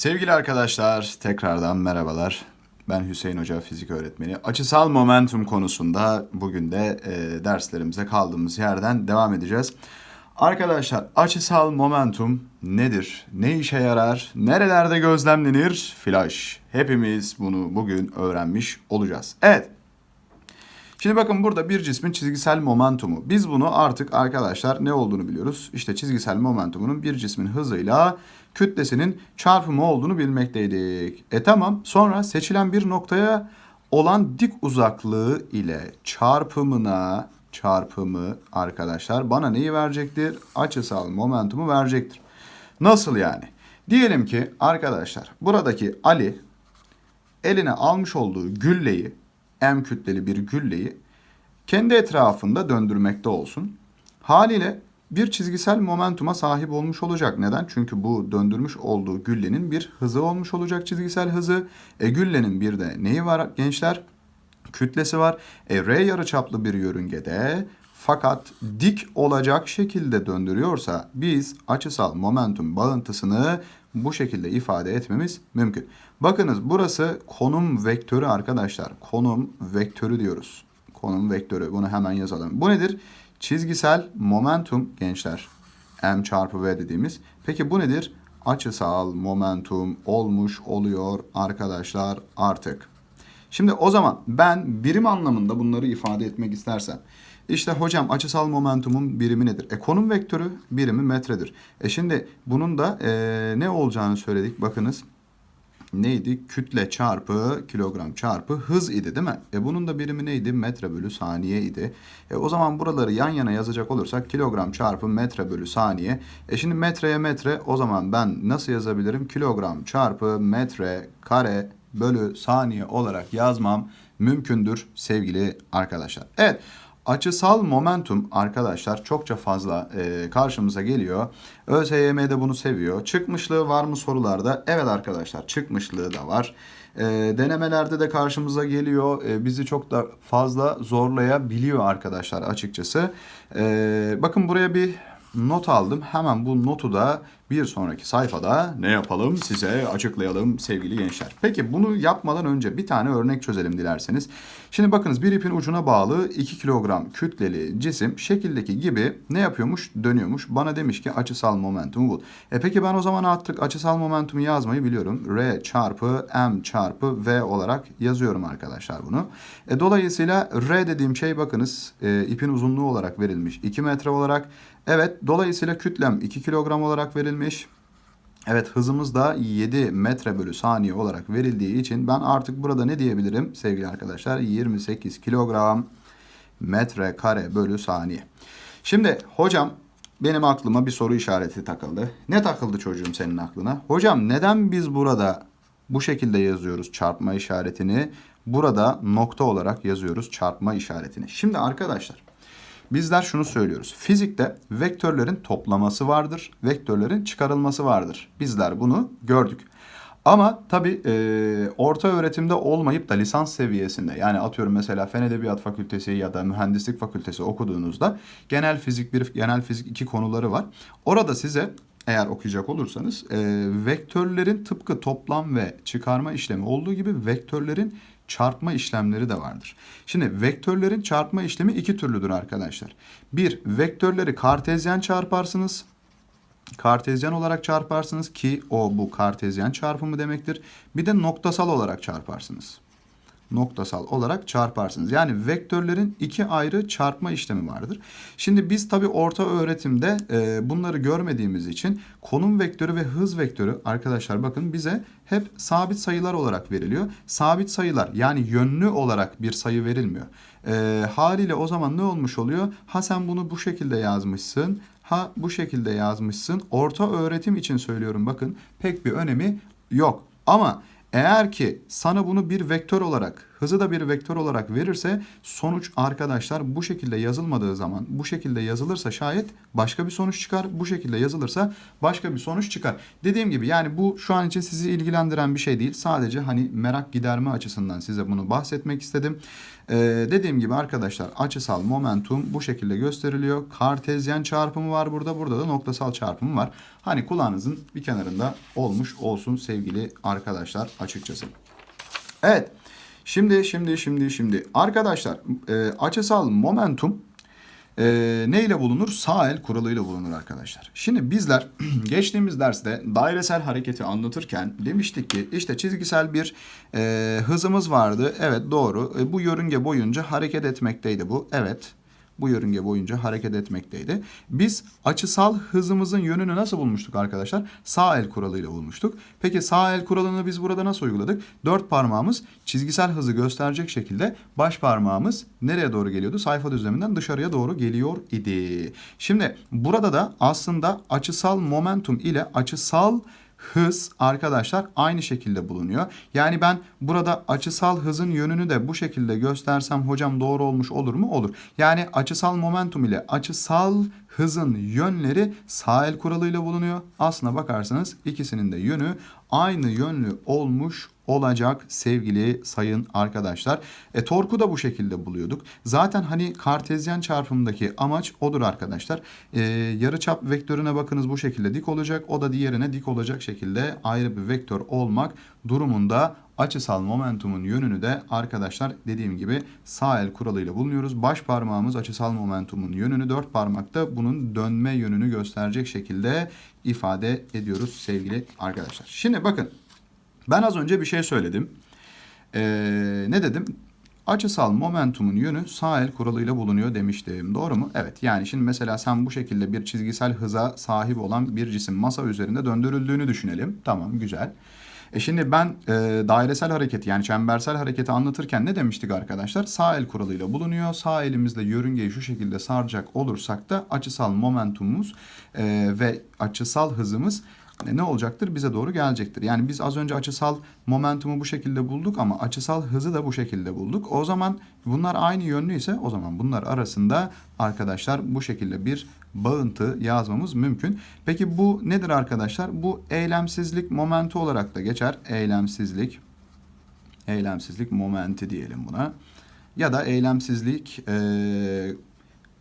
Sevgili arkadaşlar, tekrardan merhabalar. Ben Hüseyin Hoca, fizik öğretmeni. Açısal momentum konusunda bugün de e, derslerimize kaldığımız yerden devam edeceğiz. Arkadaşlar, açısal momentum nedir? Ne işe yarar? Nerelerde gözlemlenir? Flash. Hepimiz bunu bugün öğrenmiş olacağız. Evet, Şimdi bakın burada bir cismin çizgisel momentumu. Biz bunu artık arkadaşlar ne olduğunu biliyoruz. İşte çizgisel momentumunun bir cismin hızıyla kütlesinin çarpımı olduğunu bilmekteydik. E tamam sonra seçilen bir noktaya olan dik uzaklığı ile çarpımına çarpımı arkadaşlar bana neyi verecektir? Açısal momentumu verecektir. Nasıl yani? Diyelim ki arkadaşlar buradaki Ali eline almış olduğu gülleyi, M kütleli bir gülleyi kendi etrafında döndürmekte olsun. Haliyle bir çizgisel momentuma sahip olmuş olacak. Neden? Çünkü bu döndürmüş olduğu güllenin bir hızı olmuş olacak çizgisel hızı. E güllenin bir de neyi var gençler? Kütlesi var. E R yarıçaplı bir yörüngede fakat dik olacak şekilde döndürüyorsa biz açısal momentum bağıntısını bu şekilde ifade etmemiz mümkün. Bakınız burası konum vektörü arkadaşlar. Konum vektörü diyoruz. Konum vektörü. Bunu hemen yazalım. Bu nedir? Çizgisel momentum gençler. M çarpı V dediğimiz. Peki bu nedir? Açısal momentum olmuş oluyor arkadaşlar artık. Şimdi o zaman ben birim anlamında bunları ifade etmek istersem. İşte hocam açısal momentumun birimi nedir? E konum vektörü birimi metredir. E şimdi bunun da e, ne olacağını söyledik. Bakınız neydi? Kütle çarpı kilogram çarpı hız idi değil mi? E bunun da birimi neydi? Metre bölü saniye idi. E o zaman buraları yan yana yazacak olursak kilogram çarpı metre bölü saniye. E şimdi metreye metre o zaman ben nasıl yazabilirim? Kilogram çarpı metre kare bölü saniye olarak yazmam mümkündür sevgili arkadaşlar. Evet açısal momentum arkadaşlar çokça fazla e, karşımıza geliyor. ÖSYM'de bunu seviyor. Çıkmışlığı var mı sorularda? Evet arkadaşlar çıkmışlığı da var. E, denemelerde de karşımıza geliyor. E, bizi çok da fazla zorlayabiliyor arkadaşlar açıkçası. E, bakın buraya bir not aldım. Hemen bu notu da bir sonraki sayfada ne yapalım size açıklayalım sevgili gençler. Peki bunu yapmadan önce bir tane örnek çözelim dilerseniz. Şimdi bakınız bir ipin ucuna bağlı 2 kilogram kütleli cisim şekildeki gibi ne yapıyormuş? Dönüyormuş. Bana demiş ki açısal momentumu bul. E peki ben o zaman artık açısal momentumu yazmayı biliyorum. R çarpı M çarpı V olarak yazıyorum arkadaşlar bunu. E dolayısıyla R dediğim şey bakınız e, ipin uzunluğu olarak verilmiş 2 metre olarak. Evet dolayısıyla kütlem 2 kilogram olarak verilmiş. Evet hızımız da 7 metre bölü saniye olarak verildiği için ben artık burada ne diyebilirim sevgili arkadaşlar? 28 kilogram metre kare bölü saniye. Şimdi hocam benim aklıma bir soru işareti takıldı. Ne takıldı çocuğum senin aklına? Hocam neden biz burada bu şekilde yazıyoruz çarpma işaretini? Burada nokta olarak yazıyoruz çarpma işaretini. Şimdi arkadaşlar Bizler şunu söylüyoruz. Fizikte vektörlerin toplaması vardır, vektörlerin çıkarılması vardır. Bizler bunu gördük. Ama tabii e, orta öğretimde olmayıp da lisans seviyesinde yani atıyorum mesela Fen Edebiyat Fakültesi ya da Mühendislik Fakültesi okuduğunuzda genel fizik bir genel fizik iki konuları var. Orada size eğer okuyacak olursanız e, vektörlerin tıpkı toplam ve çıkarma işlemi olduğu gibi vektörlerin çarpma işlemleri de vardır. Şimdi vektörlerin çarpma işlemi iki türlüdür arkadaşlar. Bir, vektörleri kartezyen çarparsınız. Kartezyen olarak çarparsınız ki o bu kartezyen çarpımı demektir. Bir de noktasal olarak çarparsınız noktasal olarak çarparsınız. Yani vektörlerin iki ayrı çarpma işlemi vardır. Şimdi biz tabi orta öğretimde e, bunları görmediğimiz için konum vektörü ve hız vektörü arkadaşlar bakın bize hep sabit sayılar olarak veriliyor. Sabit sayılar yani yönlü olarak bir sayı verilmiyor. E, haliyle o zaman ne olmuş oluyor? Ha sen bunu bu şekilde yazmışsın. Ha bu şekilde yazmışsın. Orta öğretim için söylüyorum bakın pek bir önemi yok. Ama eğer ki sana bunu bir vektör olarak hızı da bir vektör olarak verirse sonuç arkadaşlar bu şekilde yazılmadığı zaman bu şekilde yazılırsa şayet başka bir sonuç çıkar. Bu şekilde yazılırsa başka bir sonuç çıkar. Dediğim gibi yani bu şu an için sizi ilgilendiren bir şey değil. Sadece hani merak giderme açısından size bunu bahsetmek istedim. Ee, dediğim gibi arkadaşlar açısal momentum bu şekilde gösteriliyor. Kartezyen çarpımı var burada. Burada da noktasal çarpımı var. Hani kulağınızın bir kenarında olmuş olsun sevgili arkadaşlar açıkçası. Evet. Şimdi şimdi şimdi şimdi arkadaşlar e, açısal momentum e, ne ile bulunur? Sağ el kuralıyla bulunur arkadaşlar. Şimdi bizler geçtiğimiz derste dairesel hareketi anlatırken demiştik ki işte çizgisel bir e, hızımız vardı. Evet doğru. E, bu yörünge boyunca hareket etmekteydi bu. Evet bu yörünge boyunca hareket etmekteydi. Biz açısal hızımızın yönünü nasıl bulmuştuk arkadaşlar? Sağ el kuralıyla bulmuştuk. Peki sağ el kuralını biz burada nasıl uyguladık? Dört parmağımız çizgisel hızı gösterecek şekilde baş parmağımız nereye doğru geliyordu? Sayfa düzleminden dışarıya doğru geliyor idi. Şimdi burada da aslında açısal momentum ile açısal hız arkadaşlar aynı şekilde bulunuyor. Yani ben burada açısal hızın yönünü de bu şekilde göstersem hocam doğru olmuş olur mu? Olur. Yani açısal momentum ile açısal hızın yönleri sağ el kuralıyla bulunuyor. Aslına bakarsanız ikisinin de yönü aynı yönlü olmuş olacak sevgili sayın arkadaşlar. E, torku da bu şekilde buluyorduk. Zaten hani kartezyen çarpımdaki amaç odur arkadaşlar. E, yarıçap vektörüne bakınız bu şekilde dik olacak. O da diğerine dik olacak şekilde ayrı bir vektör olmak durumunda açısal momentumun yönünü de arkadaşlar dediğim gibi sağ el kuralıyla bulunuyoruz. Baş parmağımız açısal momentumun yönünü, dört parmakta bunun dönme yönünü gösterecek şekilde ifade ediyoruz sevgili arkadaşlar. Şimdi bakın ben az önce bir şey söyledim. Ee, ne dedim? Açısal momentumun yönü sağ el kuralıyla bulunuyor demiştim. Doğru mu? Evet. Yani şimdi mesela sen bu şekilde bir çizgisel hıza sahip olan bir cisim masa üzerinde döndürüldüğünü düşünelim. Tamam, güzel. E şimdi ben e, dairesel hareketi yani çembersel hareketi anlatırken ne demiştik arkadaşlar? Sağ el kuralıyla bulunuyor. Sağ elimizle yörüngeyi şu şekilde saracak olursak da açısal momentumumuz e, ve açısal hızımız ne olacaktır? Bize doğru gelecektir. Yani biz az önce açısal momentumu bu şekilde bulduk ama açısal hızı da bu şekilde bulduk. O zaman bunlar aynı yönlü ise o zaman bunlar arasında arkadaşlar bu şekilde bir bağıntı yazmamız mümkün. Peki bu nedir arkadaşlar? Bu eylemsizlik momenti olarak da geçer. Eylemsizlik eylemsizlik momenti diyelim buna. Ya da eylemsizlik e,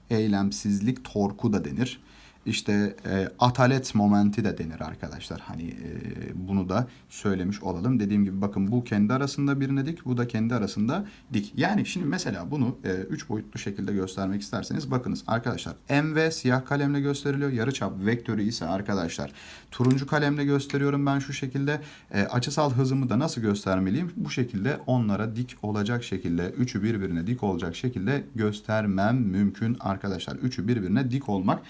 eylemsizlik torku da denir. İşte e, atalet momenti de denir arkadaşlar. Hani e, bunu da söylemiş olalım. Dediğim gibi bakın bu kendi arasında birine dik, bu da kendi arasında dik. Yani şimdi mesela bunu e, üç boyutlu şekilde göstermek isterseniz bakınız arkadaşlar. MV siyah kalemle gösteriliyor. Yarıçap vektörü ise arkadaşlar turuncu kalemle gösteriyorum ben şu şekilde. E, açısal hızımı da nasıl göstermeliyim? Bu şekilde onlara dik olacak şekilde, üçü birbirine dik olacak şekilde göstermem mümkün arkadaşlar. Üçü birbirine dik olmak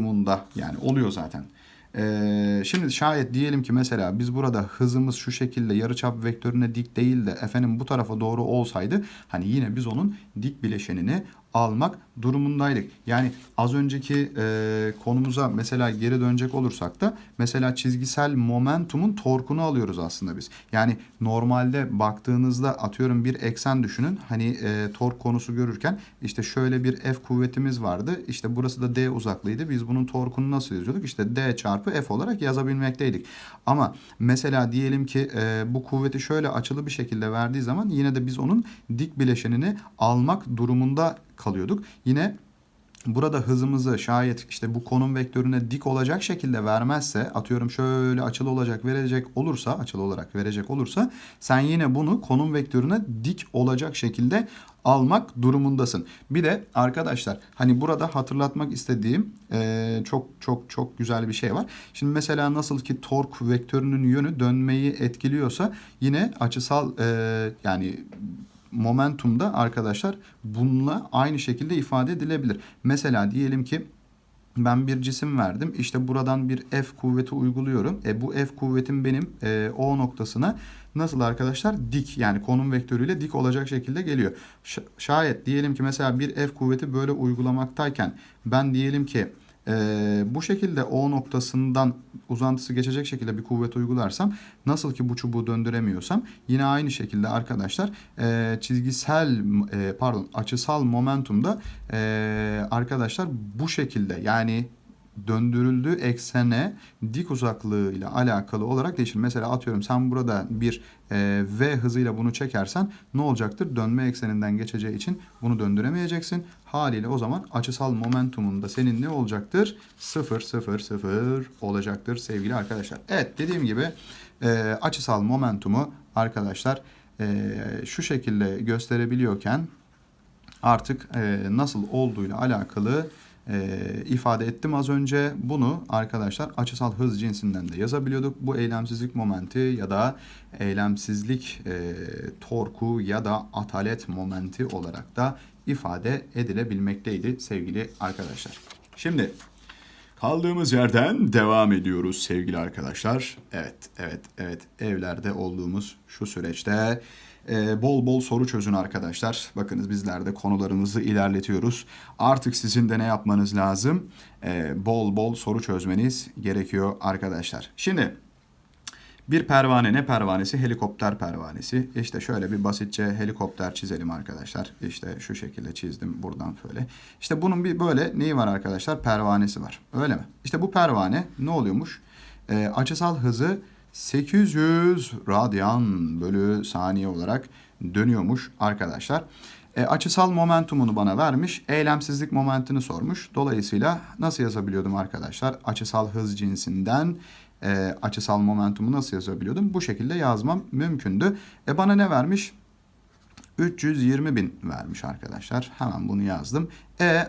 durumunda yani oluyor zaten. Ee, şimdi şayet diyelim ki mesela biz burada hızımız şu şekilde yarıçap vektörüne dik değil de efendim bu tarafa doğru olsaydı hani yine biz onun dik bileşenini almak durumundaydık. Yani az önceki e, konumuza mesela geri dönecek olursak da mesela çizgisel momentumun torkunu alıyoruz aslında biz. Yani normalde baktığınızda atıyorum bir eksen düşünün. Hani e, tork konusu görürken işte şöyle bir F kuvvetimiz vardı. İşte burası da D uzaklığıydı. Biz bunun torkunu nasıl yazıyorduk? İşte D çarpı F olarak yazabilmekteydik. Ama mesela diyelim ki e, bu kuvveti şöyle açılı bir şekilde verdiği zaman yine de biz onun dik bileşenini almak durumunda kalıyorduk. Yine burada hızımızı şayet işte bu konum vektörüne dik olacak şekilde vermezse atıyorum şöyle açılı olacak verecek olursa açılı olarak verecek olursa sen yine bunu konum vektörüne dik olacak şekilde almak durumundasın. Bir de arkadaşlar hani burada hatırlatmak istediğim e, çok çok çok güzel bir şey var. Şimdi mesela nasıl ki tork vektörünün yönü dönmeyi etkiliyorsa yine açısal e, yani momentumda arkadaşlar bununla aynı şekilde ifade edilebilir. Mesela diyelim ki ben bir cisim verdim. İşte buradan bir F kuvveti uyguluyorum. E bu F kuvvetim benim e, O noktasına nasıl arkadaşlar? Dik yani konum vektörüyle dik olacak şekilde geliyor. Ş- şayet diyelim ki mesela bir F kuvveti böyle uygulamaktayken ben diyelim ki Ee, bu şekilde O noktasından uzantısı geçecek şekilde bir kuvvet uygularsam nasıl ki bu çubuğu döndüremiyorsam yine aynı şekilde arkadaşlar e, çizgisel e, pardon açısal momentumda e, arkadaşlar bu şekilde yani döndürüldüğü eksene dik uzaklığı ile alakalı olarak değişir. Mesela atıyorum sen burada bir e, V hızıyla bunu çekersen ne olacaktır? Dönme ekseninden geçeceği için bunu döndüremeyeceksin. Haliyle o zaman açısal momentumun da senin ne olacaktır? 0 0 0 olacaktır sevgili arkadaşlar. Evet dediğim gibi e, açısal momentumu arkadaşlar e, şu şekilde gösterebiliyorken artık e, nasıl olduğuyla alakalı e, ifade ettim az önce. Bunu arkadaşlar açısal hız cinsinden de yazabiliyorduk. Bu eylemsizlik momenti ya da eylemsizlik e, torku ya da atalet momenti olarak da ifade edilebilmekteydi sevgili arkadaşlar. Şimdi Kaldığımız yerden devam ediyoruz sevgili arkadaşlar. Evet, evet, evet. Evlerde olduğumuz şu süreçte e, bol bol soru çözün arkadaşlar. Bakınız bizler de konularımızı ilerletiyoruz. Artık sizin de ne yapmanız lazım? E, bol bol soru çözmeniz gerekiyor arkadaşlar. Şimdi bir pervane ne pervanesi? Helikopter pervanesi. İşte şöyle bir basitçe helikopter çizelim arkadaşlar. İşte şu şekilde çizdim buradan şöyle. İşte bunun bir böyle neyi var arkadaşlar? Pervanesi var. Öyle mi? İşte bu pervane ne oluyormuş? Ee, açısal hızı 800 radyan bölü saniye olarak dönüyormuş arkadaşlar. E, açısal momentumunu bana vermiş. Eylemsizlik momentini sormuş. Dolayısıyla nasıl yazabiliyordum arkadaşlar? Açısal hız cinsinden e, açısal momentumu nasıl yazabiliyordum? Bu şekilde yazmam mümkündü. E bana ne vermiş? 320 bin vermiş arkadaşlar. Hemen bunu yazdım. E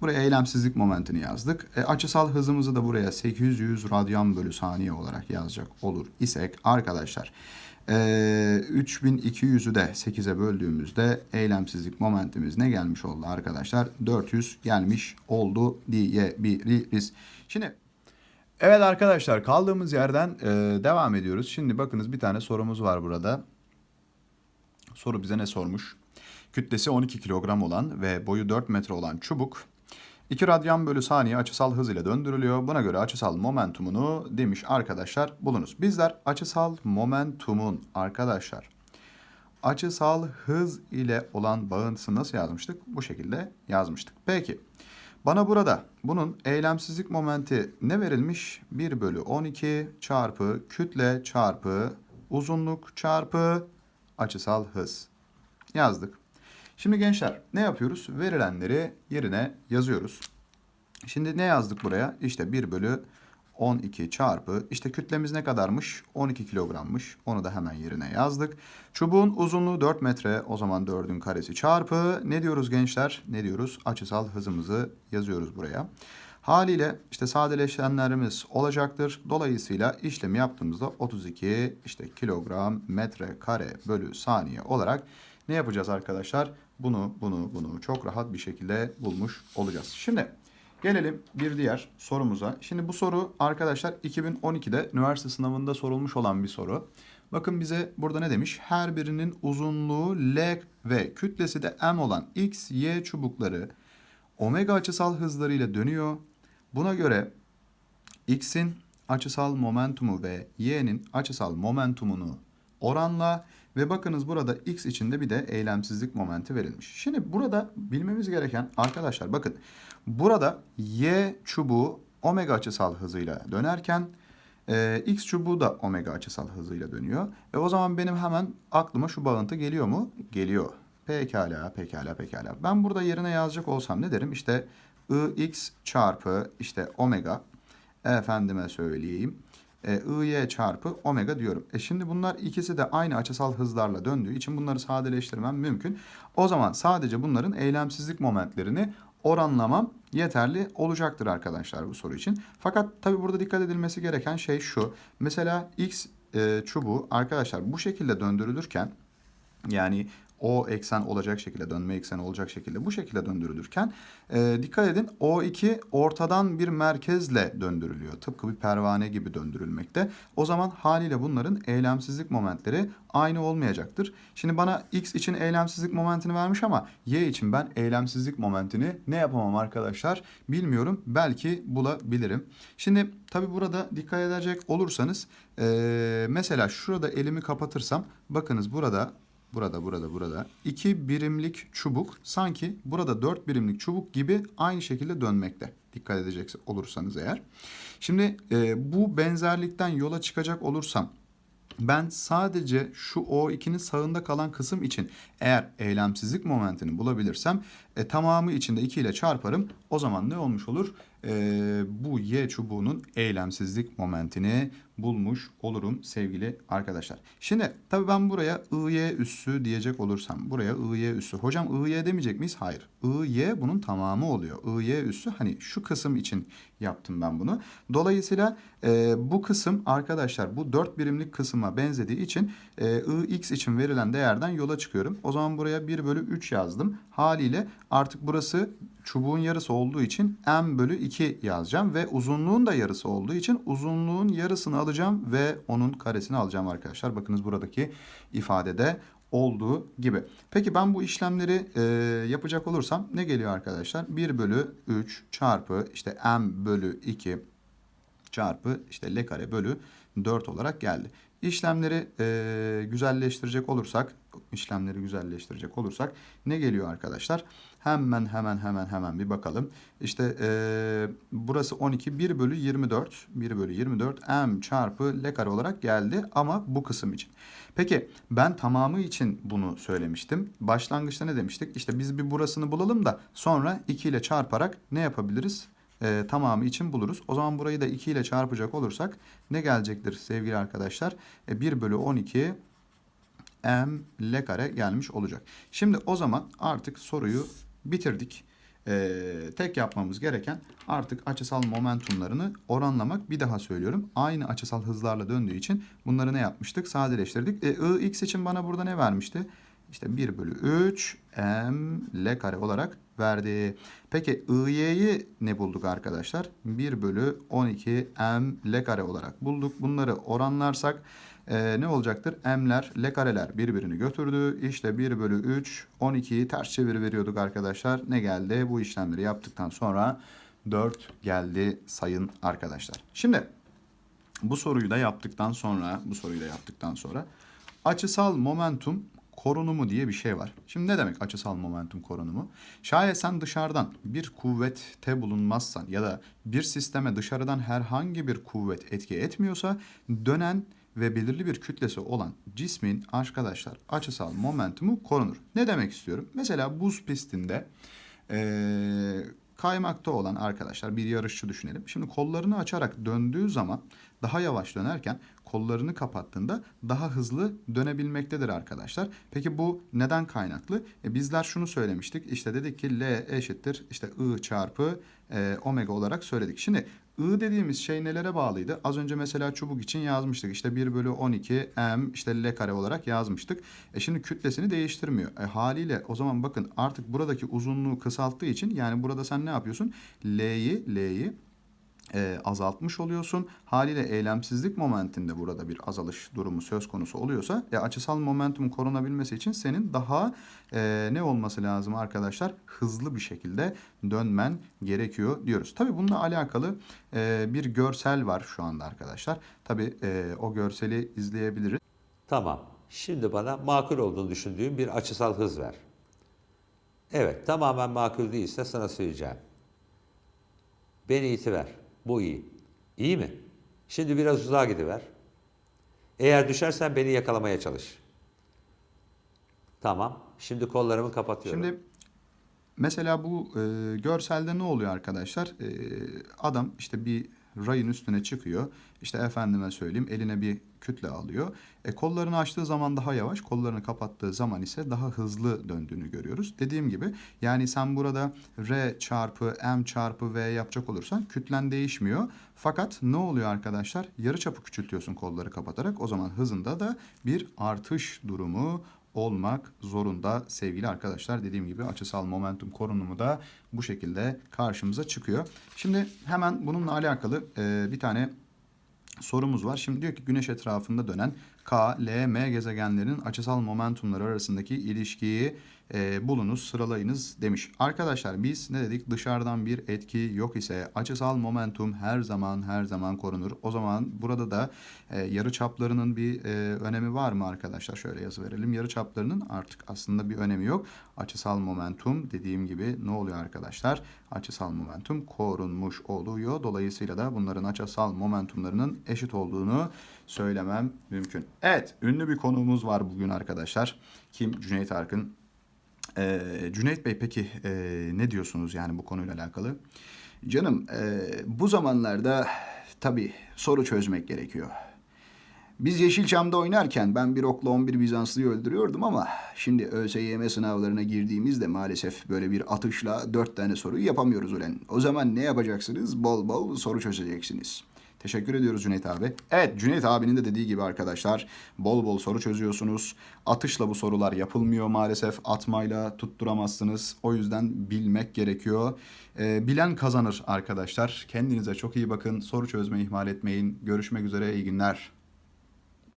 buraya eylemsizlik momentini yazdık. E, açısal hızımızı da buraya 800 radyan bölü saniye olarak yazacak olur isek arkadaşlar. E, 3200'ü de 8'e böldüğümüzde eylemsizlik momentimiz ne gelmiş oldu arkadaşlar? 400 gelmiş oldu diyebiliriz. Şimdi Evet arkadaşlar kaldığımız yerden e, devam ediyoruz. Şimdi bakınız bir tane sorumuz var burada. Soru bize ne sormuş? Kütlesi 12 kilogram olan ve boyu 4 metre olan çubuk 2 radyan bölü saniye açısal hız ile döndürülüyor. Buna göre açısal momentumunu demiş arkadaşlar bulunuz. Bizler açısal momentumun arkadaşlar açısal hız ile olan bağıntısını nasıl yazmıştık? Bu şekilde yazmıştık. Peki bana burada bunun eylemsizlik momenti ne verilmiş? 1 bölü 12 çarpı kütle çarpı uzunluk çarpı açısal hız. Yazdık. Şimdi gençler ne yapıyoruz? Verilenleri yerine yazıyoruz. Şimdi ne yazdık buraya? İşte 1 bölü 12 çarpı işte kütlemiz ne kadarmış? 12 kilogrammış. Onu da hemen yerine yazdık. Çubuğun uzunluğu 4 metre. O zaman 4'ün karesi çarpı ne diyoruz gençler? Ne diyoruz? Açısal hızımızı yazıyoruz buraya. Haliyle işte sadeleşenlerimiz olacaktır. Dolayısıyla işlemi yaptığımızda 32 işte kilogram metre kare bölü saniye olarak ne yapacağız arkadaşlar? Bunu bunu bunu çok rahat bir şekilde bulmuş olacağız. Şimdi Gelelim bir diğer sorumuza. Şimdi bu soru arkadaşlar 2012'de üniversite sınavında sorulmuş olan bir soru. Bakın bize burada ne demiş? Her birinin uzunluğu L ve kütlesi de M olan X, Y çubukları omega açısal hızlarıyla dönüyor. Buna göre X'in açısal momentumu ve Y'nin açısal momentumunu oranla ve bakınız burada X içinde bir de eylemsizlik momenti verilmiş. Şimdi burada bilmemiz gereken arkadaşlar bakın burada Y çubuğu omega açısal hızıyla dönerken e, X çubuğu da omega açısal hızıyla dönüyor. E o zaman benim hemen aklıma şu bağıntı geliyor mu? Geliyor. Pekala, pekala, pekala. Ben burada yerine yazacak olsam ne derim? İşte Ix çarpı işte omega efendime söyleyeyim e, IY çarpı omega diyorum. E şimdi bunlar ikisi de aynı açısal hızlarla döndüğü için bunları sadeleştirmem mümkün. O zaman sadece bunların eylemsizlik momentlerini oranlamam yeterli olacaktır arkadaşlar bu soru için. Fakat tabi burada dikkat edilmesi gereken şey şu. Mesela X e, çubuğu arkadaşlar bu şekilde döndürülürken yani O eksen olacak şekilde, dönme ekseni olacak şekilde bu şekilde döndürülürken e, dikkat edin O2 ortadan bir merkezle döndürülüyor. Tıpkı bir pervane gibi döndürülmekte. O zaman haliyle bunların eylemsizlik momentleri aynı olmayacaktır. Şimdi bana X için eylemsizlik momentini vermiş ama Y için ben eylemsizlik momentini ne yapamam arkadaşlar bilmiyorum. Belki bulabilirim. Şimdi tabi burada dikkat edecek olursanız e, mesela şurada elimi kapatırsam bakınız burada burada burada burada iki birimlik çubuk sanki burada dört birimlik çubuk gibi aynı şekilde dönmekte. Dikkat edecek olursanız eğer. Şimdi e, bu benzerlikten yola çıkacak olursam ben sadece şu O2'nin sağında kalan kısım için eğer eylemsizlik momentini bulabilirsem e, tamamı içinde 2 ile çarparım. O zaman ne olmuş olur? E, bu Y çubuğunun eylemsizlik momentini bulmuş olurum sevgili arkadaşlar. Şimdi tabii ben buraya IY üssü diyecek olursam buraya IY üssü. Hocam IY demeyecek miyiz? Hayır. IY bunun tamamı oluyor. IY üssü hani şu kısım için yaptım ben bunu. Dolayısıyla e, bu kısım arkadaşlar bu 4 birimlik kısma benzediği için e, IX için verilen değerden yola çıkıyorum. O zaman buraya 1 bölü 3 yazdım. Haliyle artık burası çubuğun yarısı olduğu için m bölü 2 yazacağım ve uzunluğun da yarısı olduğu için uzunluğun yarısını alacağım ve onun karesini alacağım arkadaşlar. Bakınız buradaki ifadede olduğu gibi. Peki ben bu işlemleri e, yapacak olursam ne geliyor arkadaşlar? 1 bölü 3 çarpı işte m bölü 2 çarpı işte l kare bölü 4 olarak geldi. İşlemleri e, güzelleştirecek olursak, işlemleri güzelleştirecek olursak ne geliyor arkadaşlar? Hemen hemen hemen hemen bir bakalım. İşte e, burası 12, 1 bölü 24, 1 bölü 24 m çarpı l kare olarak geldi ama bu kısım için. Peki ben tamamı için bunu söylemiştim. Başlangıçta ne demiştik? İşte biz bir burasını bulalım da sonra 2 ile çarparak ne yapabiliriz? e, tamamı için buluruz. O zaman burayı da 2 ile çarpacak olursak ne gelecektir sevgili arkadaşlar? E, 1 bölü 12 m l kare gelmiş olacak. Şimdi o zaman artık soruyu bitirdik. Ee, tek yapmamız gereken artık açısal momentumlarını oranlamak. Bir daha söylüyorum. Aynı açısal hızlarla döndüğü için bunları ne yapmıştık? Sadeleştirdik. E, I, x için bana burada ne vermişti? İşte 1 bölü 3 m l kare olarak verdi. Peki i'yi ne bulduk arkadaşlar? 1 bölü 12 m l kare olarak bulduk. Bunları oranlarsak e, ne olacaktır? m'ler l kareler birbirini götürdü. İşte 1 bölü 3 12'yi ters çevir veriyorduk arkadaşlar. Ne geldi? Bu işlemleri yaptıktan sonra 4 geldi sayın arkadaşlar. Şimdi bu soruyu da yaptıktan sonra bu soruyu da yaptıktan sonra açısal momentum korunumu diye bir şey var. Şimdi ne demek açısal momentum korunumu? Şayet sen dışarıdan bir kuvvette bulunmazsan ya da bir sisteme dışarıdan herhangi bir kuvvet etki etmiyorsa dönen ve belirli bir kütlesi olan cismin arkadaşlar açısal momentumu korunur. Ne demek istiyorum? Mesela buz pistinde ee, kaymakta olan arkadaşlar bir yarışçı düşünelim. Şimdi kollarını açarak döndüğü zaman daha yavaş dönerken kollarını kapattığında daha hızlı dönebilmektedir arkadaşlar. Peki bu neden kaynaklı? E bizler şunu söylemiştik. İşte dedik ki L eşittir işte I çarpı e, omega olarak söyledik. Şimdi I dediğimiz şey nelere bağlıydı? Az önce mesela çubuk için yazmıştık. İşte 1 bölü 12 m işte L kare olarak yazmıştık. E şimdi kütlesini değiştirmiyor. E haliyle o zaman bakın artık buradaki uzunluğu kısalttığı için yani burada sen ne yapıyorsun? L'yi L'yi e, azaltmış oluyorsun. Haliyle eylemsizlik momentinde burada bir azalış durumu söz konusu oluyorsa e, açısal momentum korunabilmesi için senin daha e, ne olması lazım arkadaşlar? Hızlı bir şekilde dönmen gerekiyor diyoruz. Tabii bununla alakalı e, bir görsel var şu anda arkadaşlar. Tabii e, o görseli izleyebiliriz. Tamam. Şimdi bana makul olduğunu düşündüğüm bir açısal hız ver. Evet, tamamen makul değilse sana söyleyeceğim. Beni itiver. Bu iyi. İyi mi? Şimdi biraz uzağa gidiver. Eğer düşersen beni yakalamaya çalış. Tamam. Şimdi kollarımı kapatıyorum. Şimdi mesela bu e, görselde ne oluyor arkadaşlar? E, adam işte bir rayın üstüne çıkıyor. İşte efendime söyleyeyim eline bir kütle alıyor. E, kollarını açtığı zaman daha yavaş, kollarını kapattığı zaman ise daha hızlı döndüğünü görüyoruz. Dediğim gibi yani sen burada R çarpı M çarpı V yapacak olursan kütlen değişmiyor. Fakat ne oluyor arkadaşlar? Yarı çapı küçültüyorsun kolları kapatarak. O zaman hızında da bir artış durumu olmak zorunda sevgili arkadaşlar. Dediğim gibi açısal momentum korunumu da bu şekilde karşımıza çıkıyor. Şimdi hemen bununla alakalı e, bir tane sorumuz var. Şimdi diyor ki güneş etrafında dönen K, L, M gezegenlerinin açısal momentumları arasındaki ilişkiyi e, bulunuz, sıralayınız demiş. Arkadaşlar biz ne dedik? Dışarıdan bir etki yok ise açısal momentum her zaman her zaman korunur. O zaman burada da e, yarı çaplarının bir e, önemi var mı arkadaşlar? Şöyle yazı verelim. Yarı çaplarının artık aslında bir önemi yok. Açısal momentum dediğim gibi ne oluyor arkadaşlar? Açısal momentum korunmuş oluyor. Dolayısıyla da bunların açısal momentumlarının eşit olduğunu söylemem mümkün. Evet, ünlü bir konuğumuz var bugün arkadaşlar. Kim? Cüneyt Arkın. Ee, Cüneyt Bey peki e, ne diyorsunuz yani bu konuyla alakalı? Canım e, bu zamanlarda tabii soru çözmek gerekiyor. Biz Yeşilçam'da oynarken ben bir okla 11 Bizanslı'yı öldürüyordum ama şimdi ÖSYM sınavlarına girdiğimizde maalesef böyle bir atışla 4 tane soruyu yapamıyoruz ulen. O zaman ne yapacaksınız? Bol bol soru çözeceksiniz. Teşekkür ediyoruz Cüneyt abi. Evet Cüneyt abinin de dediği gibi arkadaşlar bol bol soru çözüyorsunuz. Atışla bu sorular yapılmıyor maalesef. Atmayla tutturamazsınız. O yüzden bilmek gerekiyor. Ee, bilen kazanır arkadaşlar. Kendinize çok iyi bakın. Soru çözmeyi ihmal etmeyin. Görüşmek üzere. iyi günler.